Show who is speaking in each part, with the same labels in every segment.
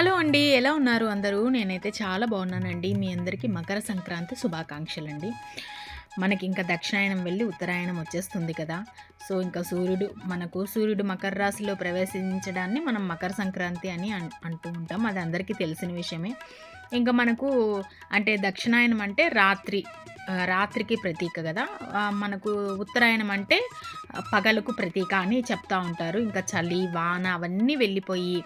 Speaker 1: Hello అండి ఎలా ఉన్నారు అందరూ నేనైతే చాలా బాగున్నానండి మీ అందరికీ మకర సంక్రాంతి శుభాకాంక్షలు అండి మనకి ఇంకా దక్షిణాయనం వెళ్ళి ఉత్తరాయణం వచ్చేస్తుంది కదా సో ఇంకా సూర్యుడు మనకు సూర్యుడు మకర రాశిలో ప్రవేశించడాన్ని మనం మకర సంక్రాంతి అని అంటూ ఉంటాం అది అందరికీ తెలిసిన విషయమే ఇంకా మనకు అంటే దక్షిణాయనం అంటే రాత్రి రాత్రికి ప్రతీక కదా మనకు ఉత్తరాయణం అంటే పగలకు ప్రతీక అని చెప్తూ ఉంటారు ఇంకా చలి వాన అవన్నీ వెళ్ళిపోయి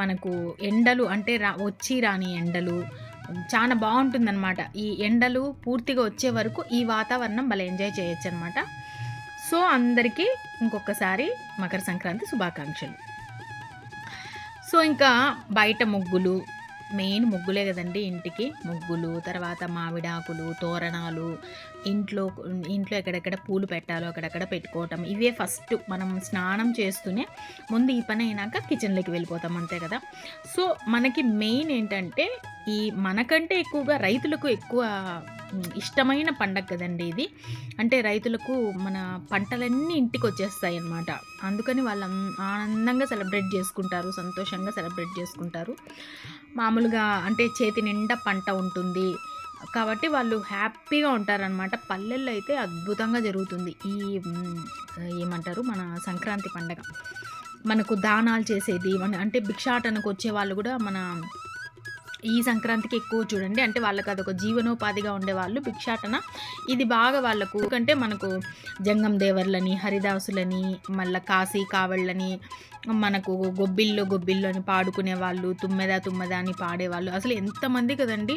Speaker 1: మనకు ఎండలు అంటే రా వచ్చి రాని ఎండలు చాలా బాగుంటుందన్నమాట ఈ ఎండలు పూర్తిగా వచ్చే వరకు ఈ వాతావరణం భలే ఎంజాయ్ చేయొచ్చు అనమాట సో అందరికీ ఇంకొకసారి మకర సంక్రాంతి శుభాకాంక్షలు సో ఇంకా బయట ముగ్గులు మెయిన్ ముగ్గులే కదండి ఇంటికి ముగ్గులు తర్వాత మామిడాకులు తోరణాలు ఇంట్లో ఇంట్లో ఎక్కడెక్కడ పూలు పెట్టాలో అక్కడక్కడ పెట్టుకోవటం ఇవే ఫస్ట్ మనం స్నానం చేస్తూనే ముందు ఈ పని అయినాక కిచెన్లోకి వెళ్ళిపోతాం అంతే కదా సో మనకి మెయిన్ ఏంటంటే ఈ మనకంటే ఎక్కువగా రైతులకు ఎక్కువ ఇష్టమైన పండగ కదండి ఇది అంటే రైతులకు మన పంటలన్నీ ఇంటికి వచ్చేస్తాయి అన్నమాట అందుకని వాళ్ళు ఆనందంగా సెలబ్రేట్ చేసుకుంటారు సంతోషంగా సెలబ్రేట్ చేసుకుంటారు మామూలుగా అంటే చేతి నిండా పంట ఉంటుంది కాబట్టి వాళ్ళు హ్యాపీగా ఉంటారనమాట పల్లెల్లో అయితే అద్భుతంగా జరుగుతుంది ఈ ఏమంటారు మన సంక్రాంతి పండగ మనకు దానాలు చేసేది మన అంటే భిక్షాటనకు వచ్చే వాళ్ళు కూడా మన ఈ సంక్రాంతికి ఎక్కువ చూడండి అంటే వాళ్ళకి అదొక జీవనోపాధిగా ఉండేవాళ్ళు భిక్షాటన ఇది బాగా వాళ్ళకు కంటే మనకు జంగం దేవర్లని హరిదాసులని మళ్ళీ కాశీ కావళ్ళని మనకు గొబ్బిల్లో గొబ్బిల్లో అని పాడుకునే వాళ్ళు తుమ్మెదా తుమ్మెదా అని పాడేవాళ్ళు అసలు ఎంతమంది కదండి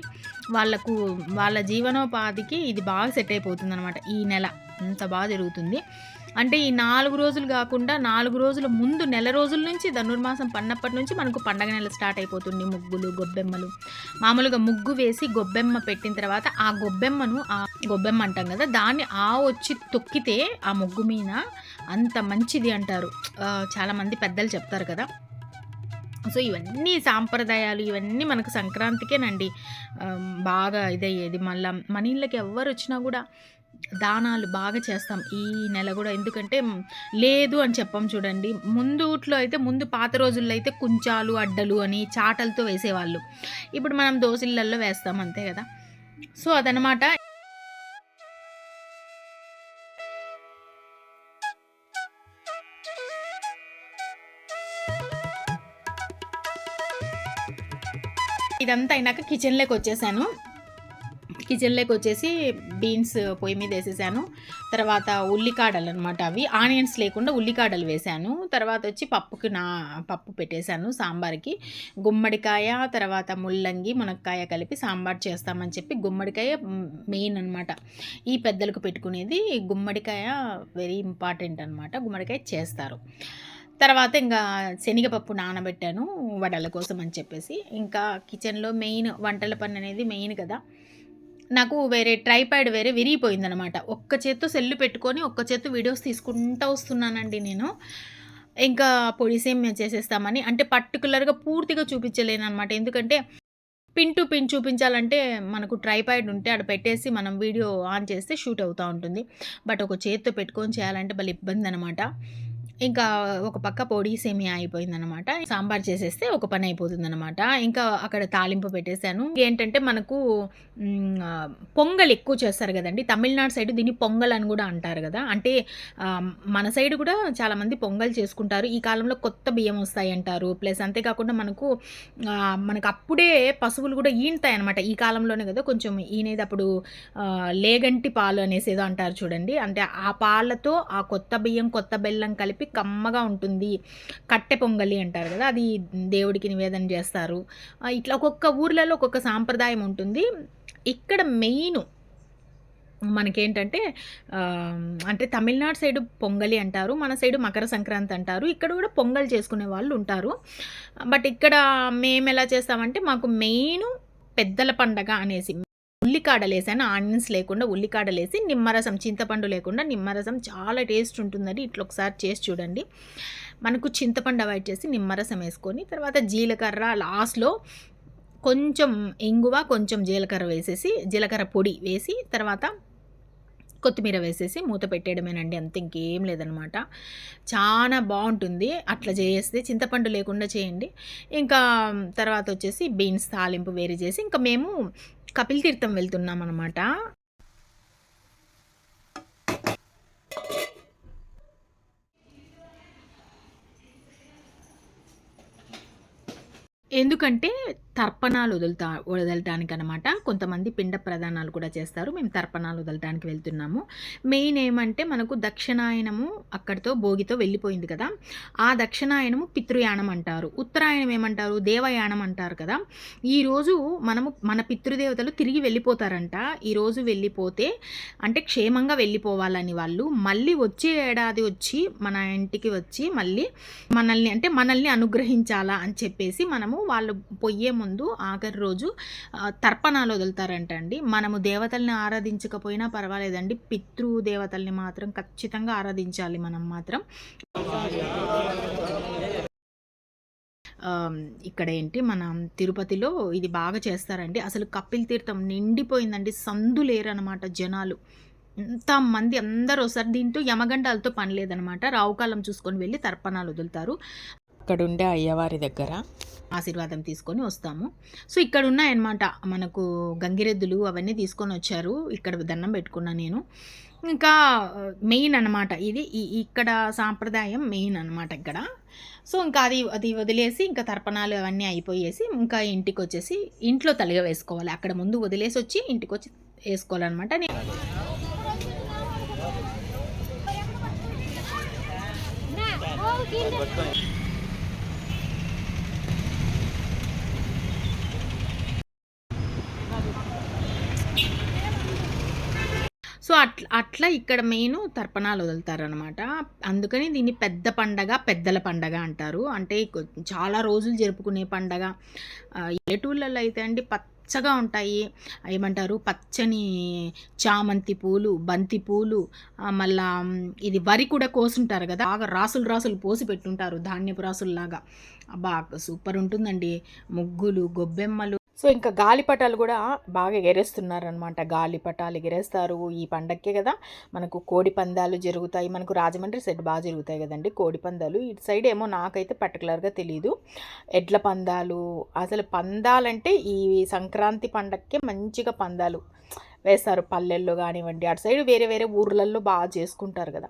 Speaker 1: వాళ్ళకు వాళ్ళ జీవనోపాధికి ఇది బాగా సెట్ అయిపోతుంది అనమాట ఈ నెల అంత బాగా జరుగుతుంది అంటే ఈ నాలుగు రోజులు కాకుండా నాలుగు రోజుల ముందు నెల రోజుల నుంచి ధనుర్మాసం పన్నప్పటి నుంచి మనకు పండగ నెల స్టార్ట్ అయిపోతుంది ముగ్గులు గొబ్బెమ్మలు మామూలుగా ముగ్గు వేసి గొబ్బెమ్మ పెట్టిన తర్వాత ఆ గొబ్బెమ్మను ఆ గొబ్బెమ్మ అంటాం కదా దాన్ని ఆ వచ్చి తొక్కితే ఆ ముగ్గు మీద అంత మంచిది అంటారు చాలామంది పెద్దలు చెప్తారు కదా సో ఇవన్నీ సాంప్రదాయాలు ఇవన్నీ మనకు సంక్రాంతికేనండి బాగా ఇదయ్యేది మళ్ళీ మన ఇళ్ళకి ఎవరు వచ్చినా కూడా దానాలు బాగా చేస్తాం ఈ నెల కూడా ఎందుకంటే లేదు అని చెప్పం చూడండి ముందుట్లో అయితే ముందు పాత రోజుల్లో అయితే కుంచాలు అడ్డలు అని చాటలతో వేసేవాళ్ళు ఇప్పుడు మనం దోశలలో వేస్తాం అంతే కదా సో అదనమాట ఇదంతా అయినాక కిచెన్లోకి వచ్చేసాను కిచెన్లోకి వచ్చేసి బీన్స్ పొయ్యి మీద వేసేసాను తర్వాత ఉల్లికాడలు అనమాట అవి ఆనియన్స్ లేకుండా ఉల్లికాడలు వేసాను తర్వాత వచ్చి పప్పుకి నా పప్పు పెట్టేశాను సాంబార్కి గుమ్మడికాయ తర్వాత ముల్లంగి మునక్కాయ కలిపి సాంబార్ చేస్తామని చెప్పి గుమ్మడికాయ మెయిన్ అనమాట ఈ పెద్దలకు పెట్టుకునేది గుమ్మడికాయ వెరీ ఇంపార్టెంట్ అనమాట గుమ్మడికాయ చేస్తారు తర్వాత ఇంకా శనగపప్పు నానబెట్టాను వడల కోసం అని చెప్పేసి ఇంకా కిచెన్లో మెయిన్ వంటల పని అనేది మెయిన్ కదా నాకు వేరే ట్రైప్యాడ్ వేరే విరిగిపోయిందనమాట ఒక్క చేత్తో సెల్లు పెట్టుకొని ఒక్క చేత్తో వీడియోస్ తీసుకుంటూ వస్తున్నానండి నేను ఇంకా పొడి సేమ్ చేసేస్తామని అంటే పర్టికులర్గా పూర్తిగా చూపించలేను అనమాట ఎందుకంటే పిన్ టు పిన్ చూపించాలంటే మనకు ట్రైపాయిడ్ ఉంటే అక్కడ పెట్టేసి మనం వీడియో ఆన్ చేస్తే షూట్ అవుతూ ఉంటుంది బట్ ఒక చేత్తో పెట్టుకొని చేయాలంటే భలే ఇబ్బంది అనమాట ఇంకా ఒక పక్క పొడి సేమియా అయిపోయిందనమాట సాంబార్ చేసేస్తే ఒక పని అయిపోతుందనమాట ఇంకా అక్కడ తాలింపు పెట్టేశాను ఏంటంటే మనకు పొంగల్ ఎక్కువ చేస్తారు కదండి తమిళనాడు సైడ్ దీన్ని పొంగల్ అని కూడా అంటారు కదా అంటే మన సైడ్ కూడా చాలామంది పొంగల్ చేసుకుంటారు ఈ కాలంలో కొత్త బియ్యం వస్తాయి అంటారు ప్లస్ అంతేకాకుండా మనకు మనకు అప్పుడే పశువులు కూడా ఈనుతాయి అనమాట ఈ కాలంలోనే కదా కొంచెం ఈనేది అప్పుడు లేగంటి పాలు అనేసి ఏదో అంటారు చూడండి అంటే ఆ పాలతో ఆ కొత్త బియ్యం కొత్త బెల్లం కలిపి ఇది కమ్మగా ఉంటుంది కట్టె పొంగలి అంటారు కదా అది దేవుడికి నివేదన చేస్తారు ఇట్లా ఒక్కొక్క ఊర్లలో ఒక్కొక్క సాంప్రదాయం ఉంటుంది ఇక్కడ మెయిన్ మనకేంటంటే అంటే తమిళనాడు సైడు పొంగలి అంటారు మన సైడు మకర సంక్రాంతి అంటారు ఇక్కడ కూడా పొంగల్ చేసుకునే వాళ్ళు ఉంటారు బట్ ఇక్కడ మేము ఎలా చేస్తామంటే మాకు మెయిన్ పెద్దల పండగ అనేసి ఉల్లికాడలేసాను ఆనియన్స్ లేకుండా ఉల్లికాడలేసి నిమ్మరసం చింతపండు లేకుండా నిమ్మరసం చాలా టేస్ట్ ఉంటుందండి ఇట్లా ఒకసారి చేసి చూడండి మనకు చింతపండు అవాయిడ్ చేసి నిమ్మరసం వేసుకొని తర్వాత జీలకర్ర లాస్ట్లో కొంచెం ఇంగువ కొంచెం జీలకర్ర వేసేసి జీలకర్ర పొడి వేసి తర్వాత కొత్తిమీర వేసేసి మూత పెట్టేయడమేనండి అంత ఇంకేం లేదనమాట చాలా బాగుంటుంది అట్లా చేస్తే చింతపండు లేకుండా చేయండి ఇంకా తర్వాత వచ్చేసి బీన్స్ తాలింపు వేరే చేసి ఇంకా మేము కపిల్ తీర్థం వెళ్తున్నాం అనమాట ఎందుకంటే తర్పణాలు వదులుతా వదలటానికి అనమాట కొంతమంది పిండ ప్రధానాలు కూడా చేస్తారు మేము తర్పణాలు వదలటానికి వెళ్తున్నాము మెయిన్ ఏమంటే మనకు దక్షిణాయనము అక్కడితో భోగితో వెళ్ళిపోయింది కదా ఆ దక్షిణాయనము పితృయానం అంటారు ఉత్తరాయణం ఏమంటారు దేవయానం అంటారు కదా ఈరోజు మనము మన పితృదేవతలు తిరిగి వెళ్ళిపోతారంట ఈరోజు వెళ్ళిపోతే అంటే క్షేమంగా వెళ్ళిపోవాలని వాళ్ళు మళ్ళీ వచ్చే ఏడాది వచ్చి మన ఇంటికి వచ్చి మళ్ళీ మనల్ని అంటే మనల్ని అనుగ్రహించాలా అని చెప్పేసి మనము వాళ్ళు పొయ్యే ముందు ముందు ఆఖరి రోజు తర్పణాలు వదులుతారంట అండి మనము దేవతల్ని ఆరాధించకపోయినా పర్వాలేదండి పితృ దేవతల్ని మాత్రం ఖచ్చితంగా ఆరాధించాలి మనం మాత్రం ఇక్కడ ఏంటి మన తిరుపతిలో ఇది బాగా చేస్తారండి అసలు కపిల్ తీర్థం నిండిపోయిందండి సందు లేరనమాట జనాలు మంది అందరూ సార్ దీంతో యమగండాలతో పని లేదనమాట రావుకాలం చూసుకొని వెళ్ళి తర్పణాలు వదులుతారు అక్కడుండే అయ్యవారి దగ్గర ఆశీర్వాదం తీసుకొని వస్తాము సో ఇక్కడ ఉన్నాయన్నమాట మనకు గంగిరెద్దులు అవన్నీ తీసుకొని వచ్చారు ఇక్కడ దండం పెట్టుకున్నా నేను ఇంకా మెయిన్ అనమాట ఇది ఇక్కడ సాంప్రదాయం మెయిన్ అనమాట ఇక్కడ సో ఇంకా అది అది వదిలేసి ఇంకా తర్పణాలు అవన్నీ అయిపోయేసి ఇంకా ఇంటికి వచ్చేసి ఇంట్లో తలగ వేసుకోవాలి అక్కడ ముందు వదిలేసి వచ్చి ఇంటికి వచ్చి వేసుకోవాలన్నమాట నేను Thank సో అట్లా అట్లా ఇక్కడ మెయిన్ తర్పణాలు వదులుతారనమాట అందుకని దీన్ని పెద్ద పండగ పెద్దల పండగ అంటారు అంటే చాలా రోజులు జరుపుకునే పండగ ఏటూళ్ళలో అయితే అండి పచ్చగా ఉంటాయి ఏమంటారు పచ్చని చామంతి పూలు బంతి పూలు మళ్ళా ఇది వరి కూడా కోసుంటారు కదా బాగా రాసులు రాసులు పోసి పెట్టుంటారు ధాన్యపు రాసుల్లాగా బాగా సూపర్ ఉంటుందండి ముగ్గులు గొబ్బెమ్మలు సో ఇంకా గాలిపటాలు కూడా బాగా ఎగరేస్తున్నారనమాట గాలిపటాలు ఎగరేస్తారు ఈ పండక్కే కదా మనకు కోడి పందాలు జరుగుతాయి మనకు రాజమండ్రి సైడ్ బాగా జరుగుతాయి కదండి కోడి పందాలు ఇటు సైడ్ ఏమో నాకైతే పర్టికులర్గా తెలియదు ఎడ్ల పందాలు అసలు పందాలంటే ఈ సంక్రాంతి పండక్కే మంచిగా పందాలు వేస్తారు పల్లెల్లో కానివ్వండి అటు సైడ్ వేరే వేరే ఊర్లలో బాగా చేసుకుంటారు కదా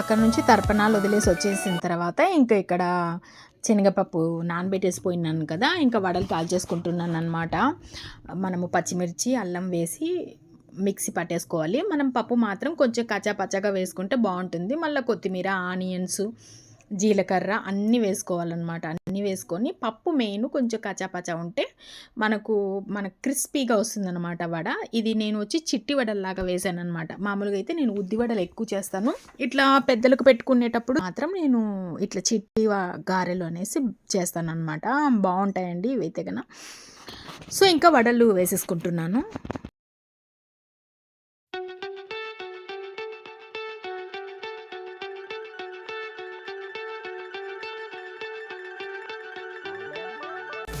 Speaker 1: అక్కడ నుంచి తర్పణాలు వదిలేసి వచ్చేసిన తర్వాత ఇంకా ఇక్కడ శనగపప్పు నానబెట్టేసిపోయినాను కదా ఇంకా వడలు కాల్ చేసుకుంటున్నాను అనమాట మనము పచ్చిమిర్చి అల్లం వేసి మిక్సీ పట్టేసుకోవాలి మనం పప్పు మాత్రం కొంచెం కచ్చా పచ్చగా వేసుకుంటే బాగుంటుంది మళ్ళీ కొత్తిమీర ఆనియన్స్ జీలకర్ర అన్నీ వేసుకోవాలన్నమాట అన్నీ వేసుకొని పప్పు మెయిన్ కొంచెం కచాపచా ఉంటే మనకు మన క్రిస్పీగా వస్తుందన్నమాట వడ ఇది నేను వచ్చి చిట్టి వడల్లాగా వేసాను అనమాట మామూలుగా అయితే నేను ఉద్ది వడలు ఎక్కువ చేస్తాను ఇట్లా పెద్దలకు పెట్టుకునేటప్పుడు మాత్రం నేను ఇట్లా చిట్టి గారెలు అనేసి చేస్తాను అనమాట బాగుంటాయండి ఇవైతే కన్నా సో ఇంకా వడలు వేసేసుకుంటున్నాను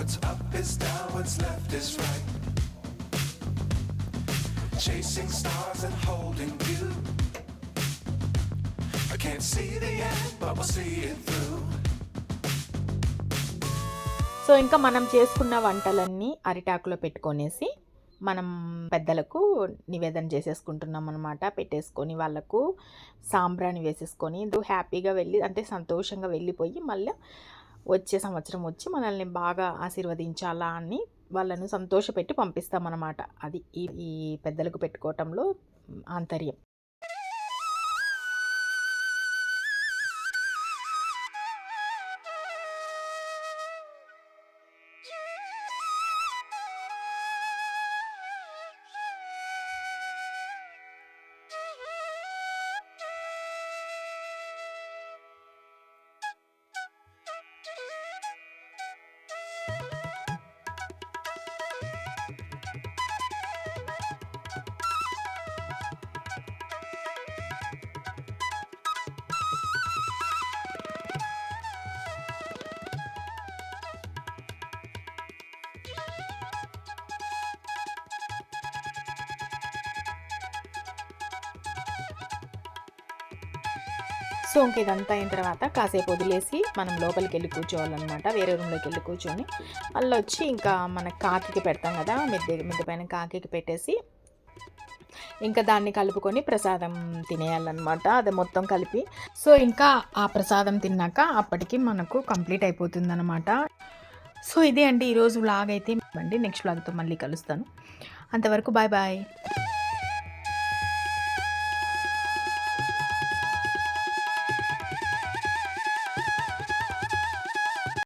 Speaker 1: What's up is down, what's left is right. Chasing stars and holding you. I can't see the end, but we'll see it through. So ఇంకా మనం చేసుకున్న వంటలన్నీ అరిటాకులో పెట్టుకొనేసి మనం పెద్దలకు నివేదన చేసేసుకుంటున్నాం అనమాట పెట్టేసుకొని వాళ్ళకు సాంబ్రాన్ని వేసేసుకొని హ్యాపీగా వెళ్ళి అంటే సంతోషంగా వెళ్ళిపోయి మళ్ళీ వచ్చే సంవత్సరం వచ్చి మనల్ని బాగా ఆశీర్వదించాలా అని వాళ్ళను సంతోషపెట్టి పంపిస్తామన్నమాట అది ఈ పెద్దలకు పెట్టుకోవటంలో ఆంతర్యం సో ఇంక ఇదంతా అయిన తర్వాత కాసేపు వదిలేసి మనం లోపలికి వెళ్ళి కూర్చోవాలన్నమాట వేరే రూమ్లోకి వెళ్ళి కూర్చొని మళ్ళీ వచ్చి ఇంకా మన కాకికి పెడతాం కదా మిద్దె మిద్దె పైన కాకికి పెట్టేసి ఇంకా దాన్ని కలుపుకొని ప్రసాదం తినేయాలన్నమాట అది మొత్తం కలిపి సో ఇంకా ఆ ప్రసాదం తిన్నాక అప్పటికి మనకు కంప్లీట్ అయిపోతుంది అనమాట సో ఇదే అండి ఈరోజు వ్లాగ్ అయితే అండి నెక్స్ట్ బ్లాగ్తో మళ్ళీ కలుస్తాను అంతవరకు బాయ్ బాయ్